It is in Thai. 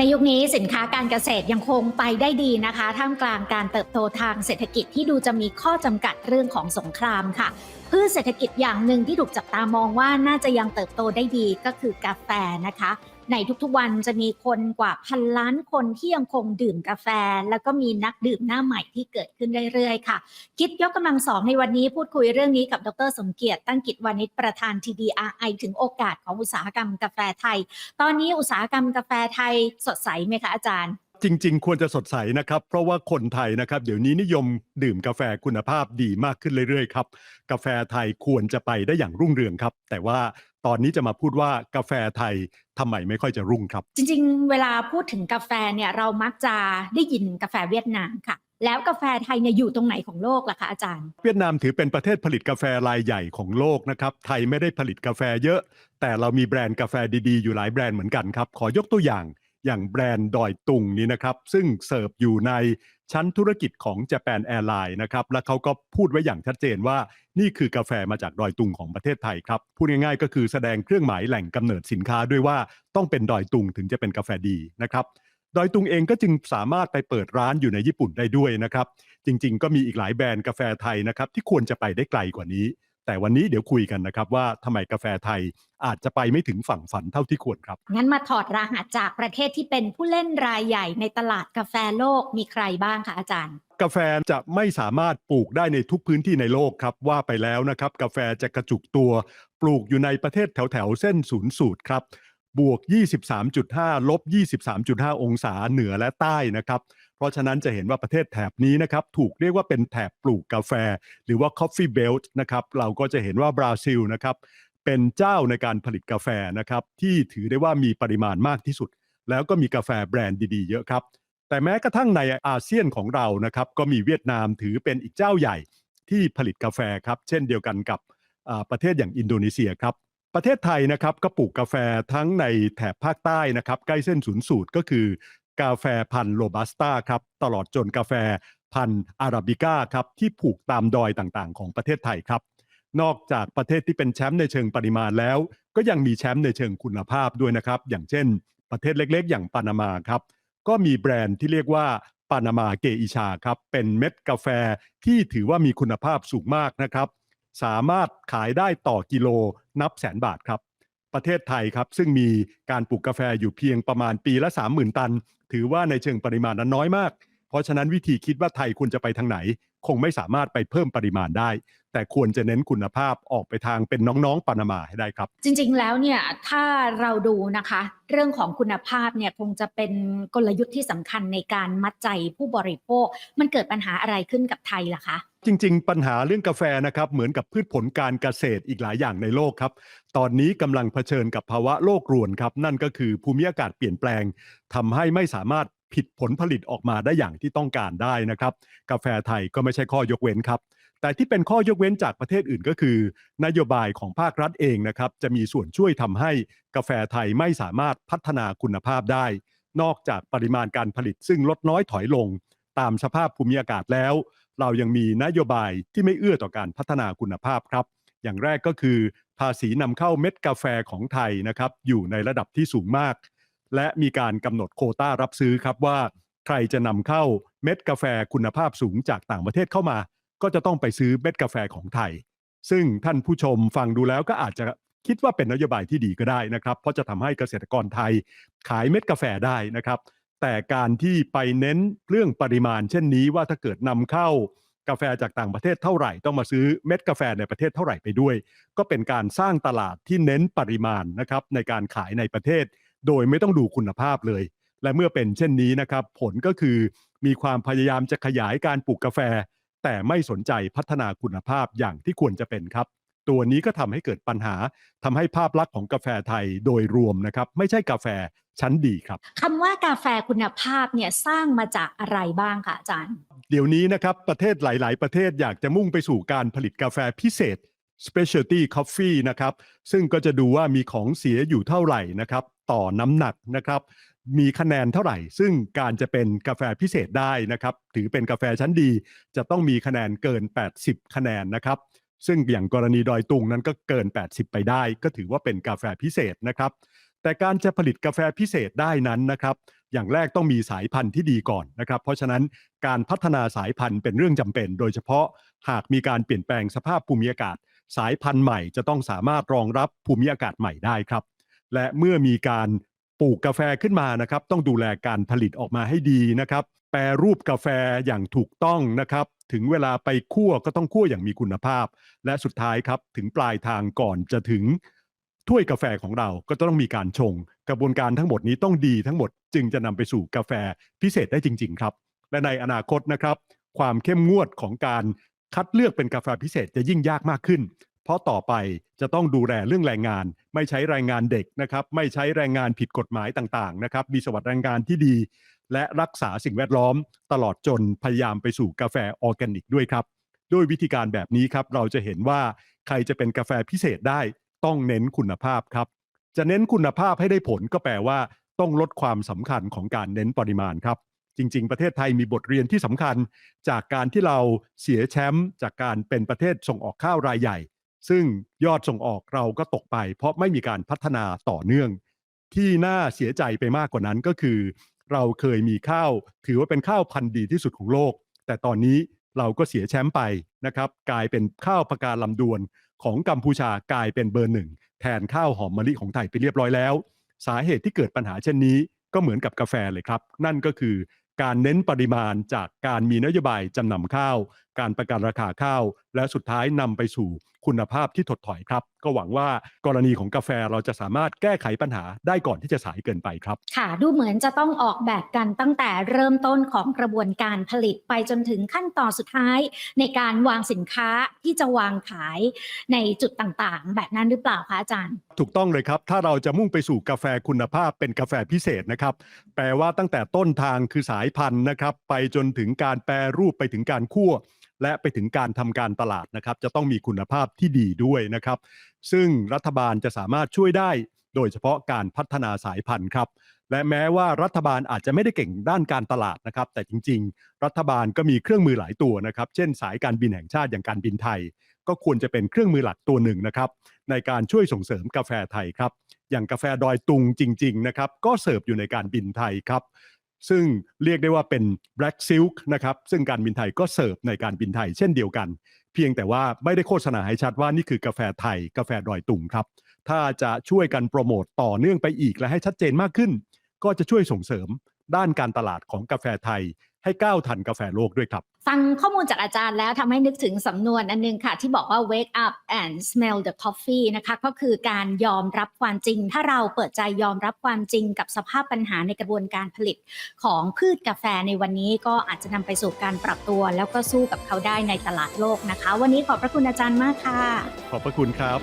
ในยุคนี้สินค้าการเกษตรยังคงไปได้ดีนะคะ ท่ามกลางการเติบโตทางเศรษฐกิจที่ดูจะมีข้อจำกัดเรื่องของสงครามค่ะ พืชเศรษฐกิจอย่างหนึ่งที่ถูกจับตามองว่าน่าจะยังเติบโตได้ดีก็คือกาแฟนะคะ ในทุกๆวันจะมีคนกว่าพันล้านคนที่ยังคงดื่มกาแฟ แล้วก็มีนักดื่มหน้าใหม่ที่เกิดขึ้นเรื่อยๆค่ะ คิดยกกำลังสองในวันนี้พูดคุยเรื่องนี้กับดรสมเกียรติตั้งกิจวานิชประธาน TDRI ถึงโอกาสของอุตสาหกรรมกาแฟไทย ตอนนี้อุตสาหกรรมกาแฟไทยสดใสไหมคะอาจารย์ จริง ๆ ควรจะสดใสนะครับ เพราะว่าคนไทยนะครับ เดี๋ยวนี้นิยมดื่มกาแฟคุณภาพดีมากขึ้นเรื่อยๆครับ กาแฟไทยควรจะไปได้อย่างรุ่งเรืองครับ แต่ว่าตอนนี้จะมาพูดว่ากาแฟไทยทำไมไม่ค่อยจะรุ่งครับ จริง ๆ เวลาพูดถึงกาแฟเนี่ยเรามักจะได้ยินกาแฟเวียดนามค่ะ แล้วกาแฟไทยเนี่ยอยู่ตรงไหนของโลกล่ะคะอาจารย์ เวียดนามถือเป็นประเทศผลิตกาแฟรายใหญ่ของโลกนะครับ ไทยไม่ได้ผลิตกาแฟเยอะ แต่เรามีแบรนด์กาแฟดีๆ อยู่หลายแบรนด์เหมือนกันครับ ขอยกตัวอย่าง อย่างแบรนด์ดอยตุงนี้นะครับ ซึ่งเสิร์ฟอยู่ในชั้นธุรกิจของ Japan Airlines นะครับ และเขาก็พูดไว้อย่างชัดเจนว่านี่คือกาแฟมาจากดอยตุงของประเทศไทยครับ พูดง่ายๆ ก็คือแสดงเครื่องหมายแหล่งกำเนิดสินค้าด้วยว่าต้องเป็นดอยตุงถึงจะเป็นกาแฟดีนะครับดอยตุงเองก็จึงสามารถไปเปิดร้านอยู่ในญี่ปุ่นได้ด้วยนะครับ จริงๆ ก็มีอีกหลายแบรนด์กาแฟไทยนะครับที่ควรจะไปได้ไกลกว่านี้ แต่วันนี้เดี๋ยวคุยกันนะครับว่าทำไมกาแฟไทยอาจจะไปไม่ถึงฝั่งฝันเท่าที่ควรครับ งั้นมาถอดรหัสจากประเทศที่เป็นผู้เล่นรายใหญ่ในตลาดกาแฟโลกมีใครบ้างคะอาจารย์ กาแฟจะไม่สามารถปลูกได้ในทุกพื้นที่ในโลกครับ ว่าไปแล้วนะครับ กาแฟจะกระจุกตัว ปลูกอยู่ในประเทศแถวๆเส้นศูนย์สูตรครับ บวก 23.5 ลบ 23.5 องศาเหนือและใต้นะครับ เพราะฉะนั้นจะเห็นว่าประเทศแถบนี้นะครับ ถูกเรียกว่าเป็นแถบปลูกกาแฟ หรือว่า Coffee Belt นะครับ เราก็จะเห็นว่าบราซิลนะครับ เป็นเจ้าในการผลิตกาแฟนะครับ ที่ถือได้ว่ามีปริมาณมากที่สุด แล้วก็มีกาแฟแบรนด์ดี ๆ เยอะครับ แต่แม้กระทั่งในอาเซียนของเรานะครับ ก็มีเวียดนามถือเป็นอีกเจ้าใหญ่ที่ผลิตกาแฟครับ เช่นเดียวกันกับประเทศอย่างอินโดนีเซียครับ ประเทศไทยนะครับก็ปลูกกาแฟทั้งในแถบภาคใต้นะครับ ใกล้เส้นศูนย์สูตรก็คือกาแฟพันธุ์โรบัสต้าครับ ตลอดจนกาแฟพันธุ์อาราบิก้าครับ ที่ปลูกตามดอยต่างๆ ของประเทศไทยครับ นอกจากประเทศที่เป็นแชมป์ในเชิงปริมาณแล้ว ก็ยังมีแชมป์ในเชิงคุณภาพด้วยนะครับ อย่างเช่น ประเทศเล็กๆ อย่างปานามาครับ ก็มีแบรนด์ที่เรียกว่าปานามาเกอิชาครับเป็นเม็ดกาแฟที่ถือว่ามีคุณภาพสูงมากนะครับ สามารถขายได้ต่อกิโลนับแสนบาทครับ ประเทศไทยครับ ซึ่งมีการปลูกกาแฟอยู่เพียงประมาณปีละ 30,000 ตัน ถือว่าในเชิงปริมาณนั้นน้อยมาก เพราะฉะนั้นวิธีคิดว่าไทยควรจะไปทางไหน คงไม่สามารถไปเพิ่มปริมาณได้ แต่ควรจะเน้นคุณภาพออกไปทางเป็นน้องๆปานามาให้ได้ครับ จริงๆแล้วเนี่ยถ้าเราดูนะคะ เรื่องของคุณภาพเนี่ยคงจะเป็นกลยุทธ์ที่สำคัญในการมัดใจผู้บริโภค มันเกิดปัญหาอะไรขึ้นกับไทยล่ะคะ จริง ๆ ปัญหาเรื่องกาแฟนะครับเหมือนกับพืชผลการเกษตรอีกหลายอย่างในโลกครับ ตอนนี้กำลังเผชิญกับภาวะโลกรวนครับ นั่นก็คือภูมิอากาศเปลี่ยนแปลงทำให้ไม่สามารถผิดผลผลิตออกมาได้อย่างที่ต้องการได้นะครับ กาแฟไทยก็ไม่ใช่ข้อยกเว้นครับ แต่ที่เป็นข้อยกเว้นจากประเทศอื่นก็คือ นโยบายของภาครัฐเองนะครับจะมีส่วนช่วยทำให้กาแฟไทยไม่สามารถพัฒนาคุณภาพได้ นอกจากปริมาณการผลิตซึ่งลดน้อยถอยลง ตามสภาพภูมิอากาศแล้ว เรายังมีนโยบายที่ไม่เอื้อต่อการพัฒนาคุณภาพครับ อย่างแรกก็คือ ภาษีนำเข้าเม็ดกาแฟของไทยนะครับอยู่ในระดับที่สูงมาก และมีการกำหนดโคต้ารับซื้อครับว่า ใครจะนำเข้าเม็ดกาแฟคุณภาพสูงจากต่างประเทศเข้ามา ก็จะต้องไปซื้อเม็ดกาแฟของไทย ซึ่งท่านผู้ชมฟังดูแล้วก็อาจจะคิดว่าเป็นนโยบายที่ดีก็ได้นะครับ เพราะจะทำให้เกษตรกรไทยขายเม็ดกาแฟได้นะครับ แต่การที่ไปเน้นเรื่องปริมาณ เช่นนี้ว่าถ้าเกิดนำเข้ากาแฟจากต่างประเทศเท่าไหร่ต้องมาซื้อเม็ดกาแฟในประเทศเท่าไหร่ไปด้วย ก็เป็นการสร้างตลาดที่เน้นปริมาณนะครับในการขายในประเทศ โดยไม่ต้องดูคุณภาพเลย และเมื่อเป็นเช่นนี้นะครับ ผลก็คือมีความพยายามจะขยายการปลูกกาแฟ แต่ไม่สนใจพัฒนาคุณภาพอย่างที่ควรจะเป็นครับ ตัวนี้ก็ทำให้เกิดปัญหาทำให้ภาพลักษณ์ของกาแฟไทยโดยรวมนะครับ ไม่ใช่กาแฟ ชั้นดีครับคำว่ากาแฟคุณภาพเนี่ยสร้างมาจากอะไรบ้างคะอาจารย์ เดี๋ยวนี้นะครับประเทศหลาย ๆ ประเทศอยากจะมุ่งไปสู่การผลิตกาแฟพิเศษ specialty coffee นะครับ ซึ่งก็จะดูว่ามีของเสียอยู่เท่าไหร่นะครับ ต่อน้ำหนักนะครับ มีคะแนนเท่าไหร่ ซึ่งการจะเป็นกาแฟพิเศษได้นะครับ ถือเป็นกาแฟชั้นดี จะต้องมีคะแนนเกิน 80 คะแนนนะครับ ซึ่งอย่างกรณีดอยตุงนั้นก็เกิน 80 ไปได้ ก็ถือว่าเป็นกาแฟพิเศษนะครับ แต่การจะผลิตกาแฟพิเศษได้นั้นนะครับ อย่างแรกต้องมีสายพันธุ์ที่ดีก่อนนะครับ เพราะฉะนั้นการพัฒนาสายพันธุ์เป็นเรื่องจำเป็น โดยเฉพาะหากมีการเปลี่ยนแปลงสภาพภูมิอากาศ สายพันธุ์ใหม่จะต้องสามารถรองรับภูมิอากาศใหม่ได้ครับ และเมื่อมีการปลูกกาแฟขึ้นมานะครับ ต้องดูแลการผลิตออกมาให้ดีนะครับ แปรรูปกาแฟอย่างถูกต้องนะครับ ถึงเวลาไปคั่วก็ต้องคั่วอย่างมีคุณภาพ และสุดท้ายครับถึงปลายทางก่อนจะถึง ถ้วยกาแฟของเราก็ต้องมีการชง กระบวนการทั้งหมดนี้ต้องดีทั้งหมดจึงจะนำไปสู่กาแฟพิเศษได้จริง ๆ ครับ และในอนาคตนะครับ ความเข้มงวดของการคัดเลือกเป็นกาแฟพิเศษจะยิ่งยากมากขึ้น เพราะต่อไปจะต้องดูแลเรื่องแรงงาน ไม่ใช้แรงงานเด็กนะครับ ไม่ใช้แรงงานผิดกฎหมายต่างๆนะครับ มีสวัสดิแรงงานที่ดี และรักษาสิ่งแวดล้อม ตลอดจนพยายามไปสู่กาแฟออร์แกนิกด้วยครับด้วยวิธีการแบบนี้ครับเราจะเห็นว่าใครจะเป็นกาแฟพิเศษได้ ต้องเน้นคุณภาพครับ จะเน้นคุณภาพให้ได้ผลก็แปลว่า ต้องลดความสำคัญของการเน้นปริมาณครับ จริง ๆ ประเทศไทยมีบทเรียนที่สำคัญ จากการที่เราเสียแชมป์จากการเป็นประเทศส่งออกข้าวรายใหญ่ ซึ่งยอดส่งออกเราก็ตกไป เพราะไม่มีการพัฒนาต่อเนื่อง ที่น่าเสียใจไปมากกว่านั้นก็คือ เราเคยมีข้าว ถือว่าเป็นข้าวพันธุ์ดีที่สุดของโลก แต่ตอนนี้เราก็เสียแชมป์ไปนะครับ กลายเป็นข้าวปาการลำดวน ของกัมพูชากลายเป็นเบอร์หนึ่งแทนข้าวหอมมะลิของไทยไปเรียบร้อยแล้ว สาเหตุที่เกิดปัญหาเช่นนี้ก็เหมือนกับกาแฟเลยครับ นั่นก็คือการเน้นปริมาณจากการมีนโยบายจำนำข้าวการประกันราคาข้าว และสุดท้ายนำไปสู่คุณภาพที่ถดถอยครับ ก็หวังว่ากรณีของกาแฟเราจะสามารถแก้ไขปัญหาได้ก่อนที่จะสายเกินไปครับ ค่ะ ดูเหมือนจะต้องออกแบบกันตั้งแต่เริ่มต้นของกระบวนการผลิตไปจนถึงขั้นตอนสุดท้าย ในการวางสินค้าที่จะวางขายในจุดต่างๆ แบบนั้นหรือเปล่าคะอาจารย์ ถูกต้องเลยครับ ถ้าเราจะมุ่งไปสู่กาแฟคุณภาพเป็นกาแฟพิเศษนะครับ แปลว่าตั้งแต่ต้นทางคือสายพันธุ์นะครับ ไปจนถึงการแปรรูปไปถึงการคั่ว และไปถึงการทำการตลาดนะครับ จะต้องมีคุณภาพที่ดีด้วยนะครับ ซึ่งรัฐบาลจะสามารถช่วยได้ โดยเฉพาะการพัฒนาสายพันธุ์ครับและแม้ว่ารัฐบาลอาจจะไม่ได้เก่งด้านการตลาดนะครับ แต่จริง ๆ รัฐบาลก็มีเครื่องมือหลายตัวนะครับ เช่น สายการบินแห่งชาติอย่างการบินไทย ก็ควรจะเป็นเครื่องมือหลักตัวหนึ่งนะครับ ในการช่วยส่งเสริมกาแฟไทยครับ อย่างกาแฟดอยตุงจริง ๆ นะครับ ก็เสิร์ฟอยู่ในการบินไทยครับ ซึ่งเรียกได้ว่าเป็น Black Silk นะครับ ซึ่งการบินไทยก็เสิร์ฟในการบินไทยเช่นเดียวกัน เพียงแต่ว่าไม่ได้โฆษณาให้ชัดว่านี่คือกาแฟไทย กาแฟดอยตุงครับ ถ้าจะช่วยกันโปรโมตต่อเนื่องไปอีกและให้ชัดเจนมากขึ้น ก็จะช่วยส่งเสริมด้านการตลาดของกาแฟไทย ให้ก้าวทันกาแฟโลกด้วยครับ ฟังข้อมูลจากอาจารย์แล้วทำให้นึกถึงสำนวนอันนึงค่ะ ที่บอกว่า wake up and smell the coffee นะคะก็คือการยอมรับความจริง ถ้าเราเปิดใจยอมรับความจริงกับสภาพปัญหาในกระบวนการผลิตของพืชกาแฟในวันนี้ก็อาจจะนำไปสู่การปรับตัว แล้วก็สู้กับเขาได้ในตลาดโลกนะคะ วันนี้ขอบพระคุณอาจารย์มากค่ะ ขอบพระคุณครับ